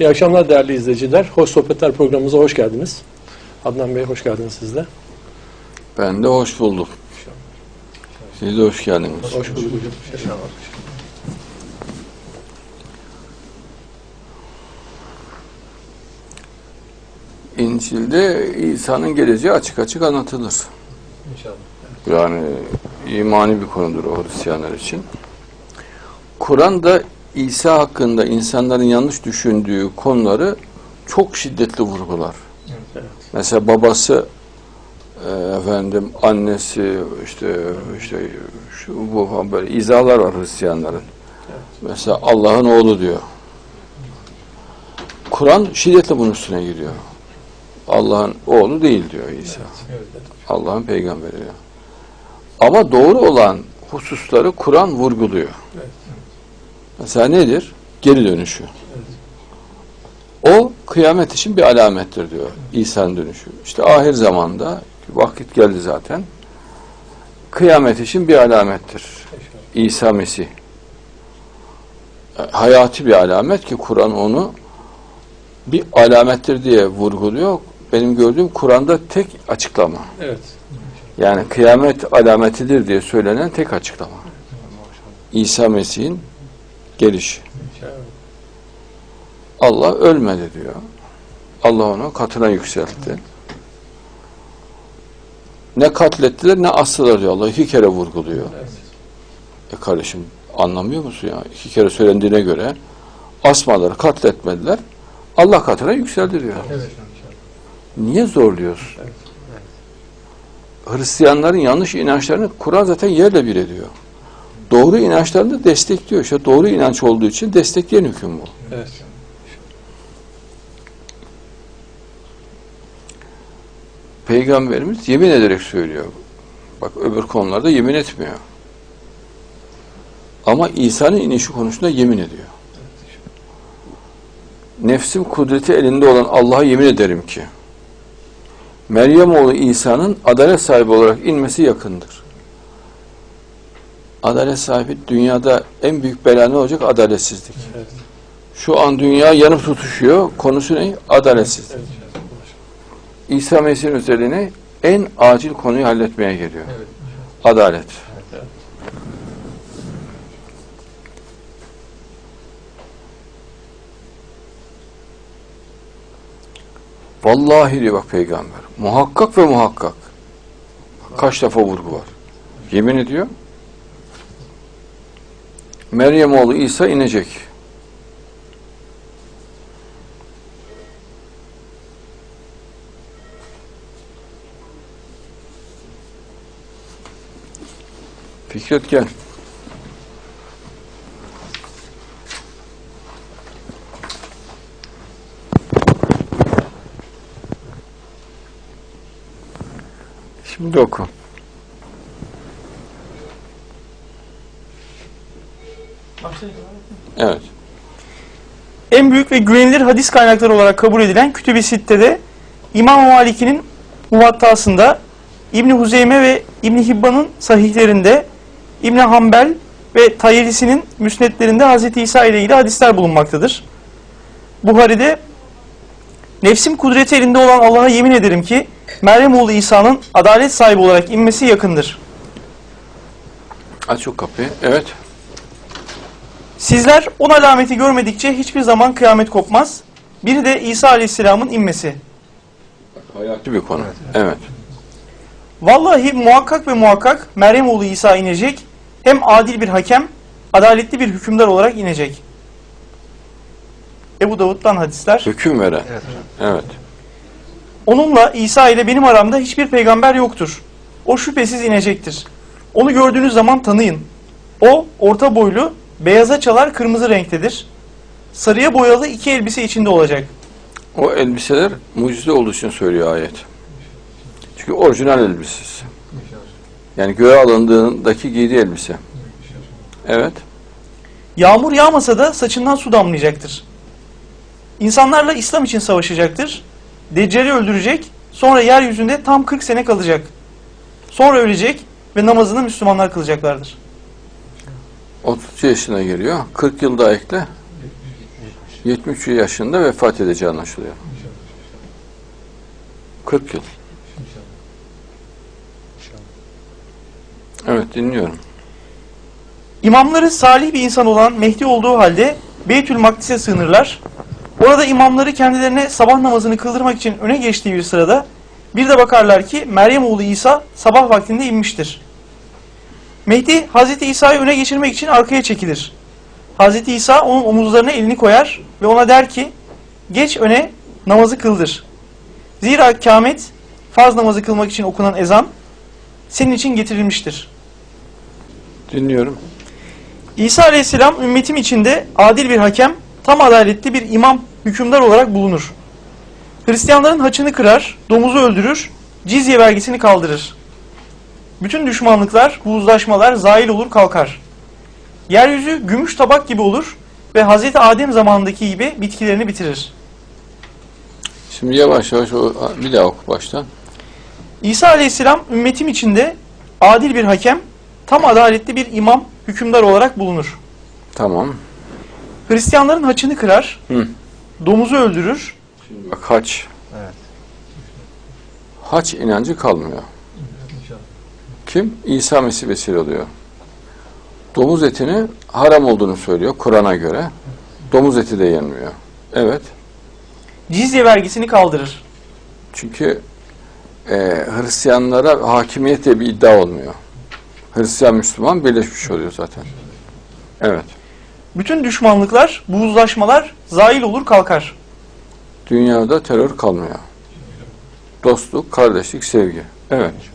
İyi akşamlar değerli izleyiciler. Hoş Sohbetler programımıza hoş geldiniz. Adnan Bey hoş geldiniz siz de. Ben de hoş bulduk. Siz de hoş geldiniz. Hoş bulduk hocam. İncil'de İsa'nın geleceği açık açık anlatılır. İnşallah. Yani imani bir konudur o Hristiyanlar için. Kur'an'da İsa hakkında insanların yanlış düşündüğü konuları çok şiddetli vurgular. Evet. Mesela babası e, efendim annesi işte işte şu bu falan böyle izalar var Hristiyanların. Mesela Allah'ın oğlu diyor. Kur'an şiddetle bunun üstüne giriyor. Allah'ın oğlu değil diyor İsa. Allah'ın peygamberi diyor. Ama doğru olan hususları Kur'an vurguluyor. Evet. Mesela nedir? Geri dönüşü. O kıyamet için bir alamettir diyor İsa'nın dönüşü. İşte ahir zamanda vakit geldi zaten. Kıyamet için bir alamettir. İsa Mesih. Hayati bir alamet ki Kur'an onu bir alamettir diye vurguluyor. Benim gördüğüm Kur'an'da tek açıklama. Evet. Yani kıyamet alametidir diye söylenen tek açıklama. İsa Mesih'in gelişi. Allah ölmedi diyor. Allah onu katına yükseltti. Ne katlettiler ne astılar diyor. Allah iki kere vurguluyor. E kardeşim anlamıyor musun ya? İki kere söylendiğine göre asmaları katletmediler. Allah katına yükseldi diyor. Niye zorluyorsun? Hristiyanların yanlış inançlarını Kur'an zaten yerle bir ediyor. Doğru inançlarını da destekliyor. İşte doğru inanç olduğu için destekleyen hüküm bu. Evet. Peygamberimiz yemin ederek söylüyor. Bak öbür konularda yemin etmiyor. Ama İsa'nın inişi konusunda yemin ediyor. Nefsim kudreti elinde olan Allah'a yemin ederim ki Meryem oğlu İsa'nın adalet sahibi olarak inmesi yakındır. Adalet sahibi dünyada en büyük bela ne olacak? Adaletsizlik. Evet. Şu an dünya yanıp tutuşuyor. Konusu ne? Adaletsizlik. Evet. İsa Mesih'in özelliğine en acil konuyu halletmeye geliyor. Evet. Adalet. Evet. Vallahi diyor bak peygamber. Muhakkak ve muhakkak. Bak Kaç defa vurgu var. Yemin ediyor. Meryem oğlu İsa inecek. Fikret gel. Şimdi oku. Evet. En büyük ve güvenilir hadis kaynakları olarak kabul edilen Kütüb-i Sitte'de İmam Malik'in muvattasında İbni Huzeyme ve İbni Hibban'ın sahihlerinde İbni Hanbel ve Tayyelisi'nin müsnetlerinde Hz. İsa ile ilgili hadisler bulunmaktadır. Buhari'de Nefsim kudreti elinde olan Allah'a yemin ederim ki Meryem oğlu İsa'nın adalet sahibi olarak inmesi yakındır. Aç o kapıyı. Evet. Sizler on alameti görmedikçe hiçbir zaman kıyamet kopmaz. Biri de İsa Aleyhisselam'ın inmesi. Hayati bir konu. Evet. Vallahi muhakkak ve muhakkak Meryem oğlu İsa inecek. Hem adil bir hakem, adaletli bir hükümdar olarak inecek. Ebu Davud'dan hadisler. Hüküm veren. Evet. Onunla İsa ile benim aramda hiçbir peygamber yoktur. O şüphesiz inecektir. Onu gördüğünüz zaman tanıyın. O orta boylu, beyaza çalar kırmızı renktedir. Sarıya boyalı iki elbise içinde olacak. O elbiseler mucize olduğu için söylüyor ayet. Çünkü orijinal elbisesi. Yani göğe alındığındaki giydiği elbise. Evet. Yağmur yağmasa da saçından su damlayacaktır. İnsanlarla İslam için savaşacaktır. Deccal'i öldürecek, sonra yeryüzünde tam 40 sene kalacak. Sonra ölecek ve namazını Müslümanlar kılacaklardır. 30 yaşına geliyor. 40 yılda ekle. 73 yaşında vefat edeceği anlaşılıyor. 40 yıl. Evet dinliyorum. İmamları salih bir insan olan Mehdi olduğu halde Beytül Makdis'e sığınırlar. Orada imamları kendilerine sabah namazını kıldırmak için öne geçtiği bir sırada bir de bakarlar ki Meryem oğlu İsa sabah vaktinde inmiştir. Mehdi Hazreti İsa'yı öne geçirmek için arkaya çekilir. Hazreti İsa onun omuzlarına elini koyar ve ona der ki geç öne namazı kıldır. Zira kâmet farz namazı kılmak için okunan ezan senin için getirilmiştir. Dinliyorum. İsa aleyhisselam ümmetim içinde adil bir hakem, tam adaletli bir imam, hükümdar olarak bulunur. Hristiyanların haçını kırar, domuzu öldürür, cizye vergisini kaldırır. Bütün düşmanlıklar, uzlaşmalar zail olur kalkar. Yeryüzü gümüş tabak gibi olur ve Hz. Adem zamanındaki gibi bitkilerini bitirir. Şimdi yavaş yavaş o, bir daha oku baştan. İsa aleyhisselam ümmetim içinde adil bir hakem, tam adaletli bir imam, hükümdar olarak bulunur. Tamam. Hristiyanların haçını kırar, Hı. domuzu öldürür, Bak haç. Haç inancı kalmıyor. Kim? İsa Mesih vesile oluyor. Domuz etini haram olduğunu söylüyor Kur'an'a göre. Domuz eti de yenmiyor. Evet. cizye vergisini kaldırır. Çünkü e, Hristiyanlara hakimiyet diye bir iddia olmuyor. Hristiyan Müslüman birleşmiş oluyor zaten. Evet. Bütün düşmanlıklar, buğuzlaşmalar zail olur kalkar. Dünyada terör kalmıyor. Dostluk, kardeşlik, sevgi. Evet.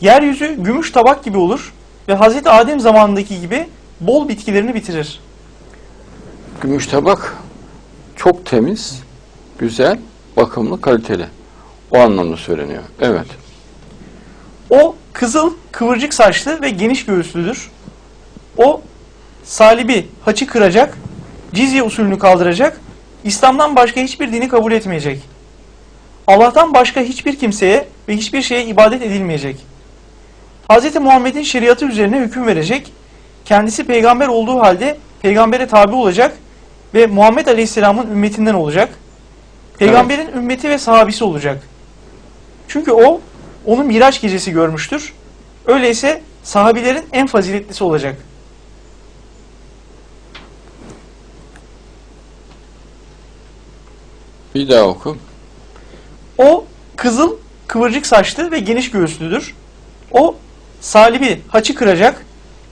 Yeryüzü gümüş tabak gibi olur ve Hazreti Adem zamanındaki gibi bol bitkilerini bitirir. Gümüş tabak çok temiz, güzel, bakımlı, kaliteli. O anlamda söyleniyor. Evet. O kızıl, kıvırcık saçlı ve geniş göğüslüdür. O salibi, haçı kıracak, cizye usulünü kaldıracak, İslam'dan başka hiçbir dini kabul etmeyecek. Allah'tan başka hiçbir kimseye ve hiçbir şeye ibadet edilmeyecek. Hz. Muhammed'in şeriatı üzerine hüküm verecek, kendisi peygamber olduğu halde peygambere tabi olacak ve Muhammed Aleyhisselam'ın ümmetinden olacak. Peygamberin ümmeti ve sahabisi olacak. Çünkü o onu Miraç gecesi görmüştür. Öyleyse sahabilerin en faziletlisi olacak. Bir daha oku. O kızıl, kıvırcık saçlı ve geniş göğüslüdür. O salibi, haçı kıracak,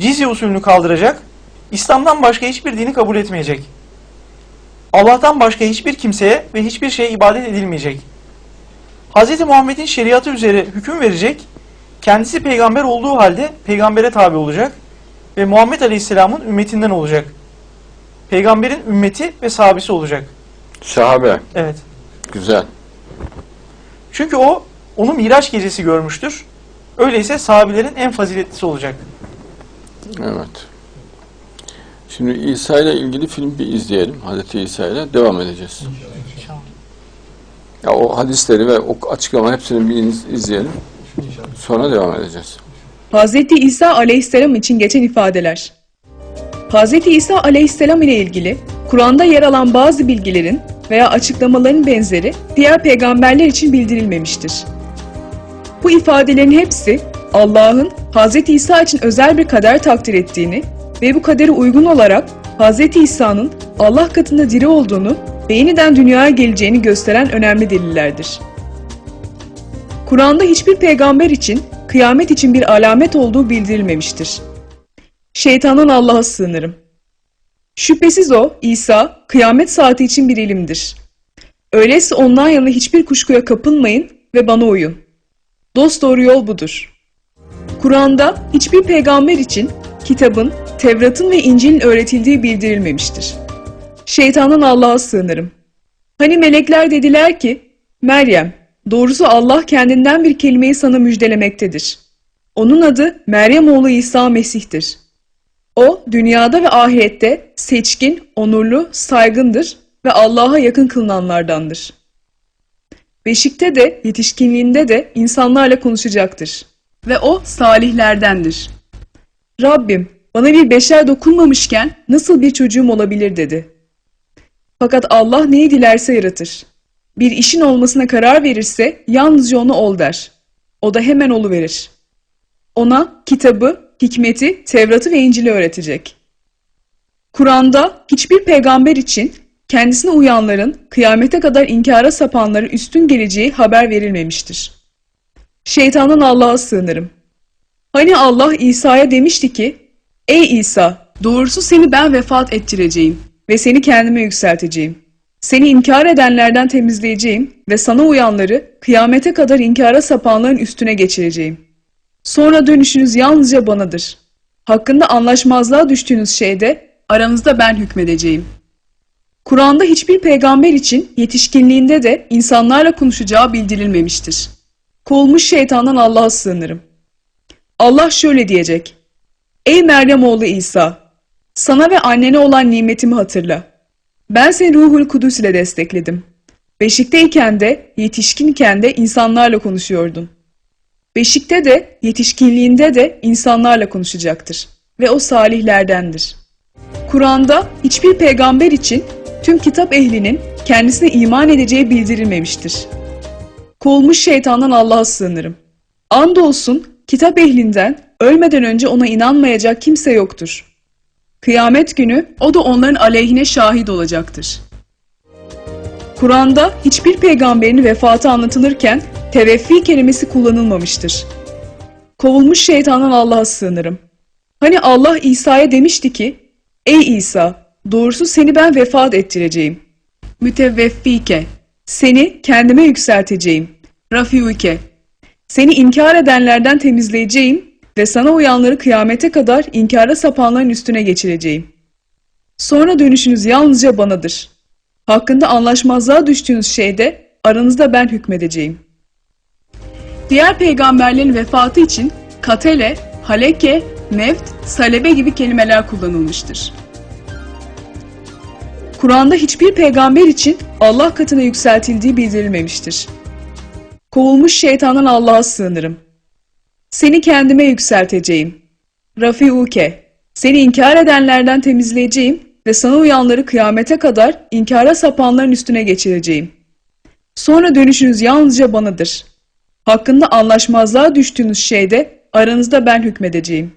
cizye usulünü kaldıracak, İslam'dan başka hiçbir dini kabul etmeyecek. Allah'tan başka hiçbir kimseye ve hiçbir şeye ibadet edilmeyecek. Hz. Muhammed'in şeriatı üzere hüküm verecek, kendisi peygamber olduğu halde peygambere tabi olacak ve Muhammed Aleyhisselam'ın ümmetinden olacak. Peygamberin ümmeti ve sahabesi olacak. Sahabe. Evet. Güzel. Çünkü o onu Miraç gecesi görmüştür. Öyleyse sahabilerin en faziletlisi olacak. Evet. Şimdi İsa ile ilgili film bir izleyelim. Hazreti İsa ile devam edeceğiz. Ya o hadisleri ve o açıklama hepsini bir iz- izleyelim. Sonra devam edeceğiz. Hz. İsa aleyhisselam için geçen ifadeler. Hz. İsa aleyhisselam ile ilgili Kur'an'da yer alan bazı bilgilerin veya açıklamaların benzeri diğer peygamberler için bildirilmemiştir. Bu ifadelerin hepsi Allah'ın Hz. İsa için özel bir kader takdir ettiğini ve bu kadere uygun olarak Hz. İsa'nın Allah katında diri olduğunu ve yeniden dünyaya geleceğini gösteren önemli delillerdir. Kur'an'da hiçbir peygamber için kıyamet için bir alamet olduğu bildirilmemiştir. Şeytandan Allah'a sığınırım. Şüphesiz o, İsa, kıyamet saati için bir ilimdir. Öyleyse ondan yana hiçbir kuşkuya kapılmayın ve bana uyun. Dost doğru yol budur. Kur'an'da hiçbir peygamber için kitabın, Tevrat'ın ve İncil'in öğretildiği bildirilmemiştir. Şeytandan Allah'a sığınırım. Hani melekler dediler ki, Meryem, doğrusu Allah kendinden bir kelimeyi sana müjdelemektedir. Onun adı Meryem oğlu İsa Mesih'tir. O, dünyada ve ahirette seçkin, onurlu, saygındır ve Allah'a yakın kılınanlardandır. Beşikte de, yetişkinliğinde de insanlarla konuşacaktır. Ve o salihlerdendir. Rabbim, bana bir beşer dokunmamışken nasıl bir çocuğum olabilir dedi. Fakat Allah neyi dilerse yaratır. Bir işin olmasına karar verirse yalnızca onu ol der. O da hemen oluverir. Ona kitabı, hikmeti, Tevrat'ı ve İncil'i öğretecek. Kur'an'da hiçbir peygamber için kendisine uyanların kıyamete kadar inkara sapanları üstün geleceği haber verilmemiştir. Şeytandan Allah'a sığınırım. Hani Allah İsa'ya demişti ki, Ey İsa, doğrusu seni ben vefat ettireceğim ve seni kendime yükselteceğim. Seni inkar edenlerden temizleyeceğim ve sana uyanları kıyamete kadar inkara sapanların üstüne geçireceğim. Sonra dönüşünüz yalnızca banadır. Hakkında anlaşmazlığa düştüğünüz şeyde aranızda ben hükmedeceğim. Kur'an'da hiçbir peygamber için yetişkinliğinde de insanlarla konuşacağı bildirilmemiştir. Kovulmuş şeytandan Allah'a sığınırım. Allah şöyle diyecek. Ey Meryem oğlu İsa! Sana ve annene olan nimetimi hatırla. Ben seni Ruhul Kudüs ile destekledim. Beşikteyken de, yetişkinken de insanlarla konuşuyordun. Beşikte de, yetişkinliğinde de insanlarla konuşacaktır. Ve o salihlerdendir. Kur'an'da hiçbir peygamber için tüm kitap ehlinin kendisine iman edeceği bildirilmemiştir. Kovulmuş şeytandan Allah'a sığınırım. Andolsun kitap ehlinden ölmeden önce ona inanmayacak kimse yoktur. Kıyamet günü o da onların aleyhine şahit olacaktır. Kur'an'da hiçbir peygamberin vefatı anlatılırken teveffi kelimesi kullanılmamıştır. Kovulmuş şeytandan Allah'a sığınırım. Hani Allah İsa'ya demişti ki, Ey İsa, doğrusu seni ben vefat ettireceğim. Müteveffike, seni kendime yükselteceğim. Rafiuke, seni inkar edenlerden temizleyeceğim ve sana uyanları kıyamete kadar inkara sapanların üstüne geçireceğim. Sonra dönüşünüz yalnızca banadır. Hakkında anlaşmazlığa düştüğünüz şeyde aranızda ben hükmedeceğim. Diğer peygamberlerin vefatı için katele, haleke, mevt, salebe gibi kelimeler kullanılmıştır. Kur'an'da hiçbir peygamber için Allah katına yükseltildiği bildirilmemiştir. Kovulmuş şeytandan Allah'a sığınırım. Seni kendime yükselteceğim. Rafiuke, seni inkar edenlerden temizleyeceğim ve sana uyanları kıyamete kadar inkara sapanların üstüne geçireceğim. Sonra dönüşünüz yalnızca banadır. Hakkında anlaşmazlığa düştüğünüz şeyde aranızda ben hükmedeceğim.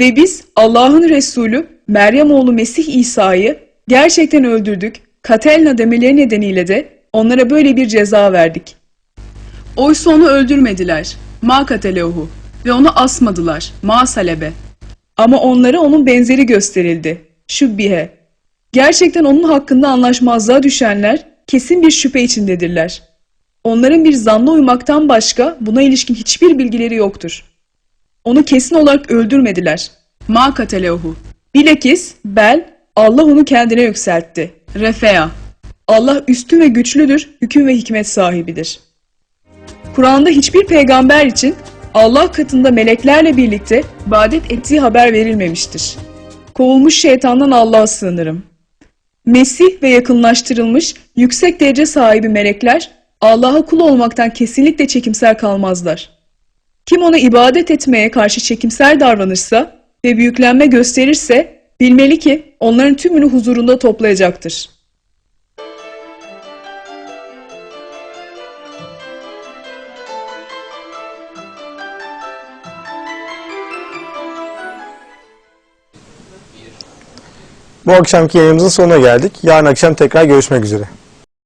Ve biz Allah'ın Resulü Meryem oğlu Mesih İsa'yı gerçekten öldürdük, Katelna demeleri nedeniyle de onlara böyle bir ceza verdik. Oysa onu öldürmediler. Ma katelehu ve onu asmadılar. Ma salebe. Ama onlara onun benzeri gösterildi. Şübbihe. Gerçekten onun hakkında anlaşmazlığa düşenler kesin bir şüphe içindedirler. Onların bir zanna uymaktan başka buna ilişkin hiçbir bilgileri yoktur. Onu kesin olarak öldürmediler. Ma katelehu. Bilakis bel Allah onu kendine yükseltti. Refea. Allah üstün ve güçlüdür, hüküm ve hikmet sahibidir. Kur'an'da hiçbir peygamber için Allah katında meleklerle birlikte ibadet ettiği haber verilmemiştir. Kovulmuş şeytandan Allah'a sığınırım. Mesih ve yakınlaştırılmış yüksek derece sahibi melekler Allah'a kul olmaktan kesinlikle çekimser kalmazlar. Kim ona ibadet etmeye karşı çekimser davranırsa ve büyüklenme gösterirse bilmeli ki onların tümünü huzurunda toplayacaktır. Bu akşamki yayınımızın sonuna geldik. Yarın akşam tekrar görüşmek üzere.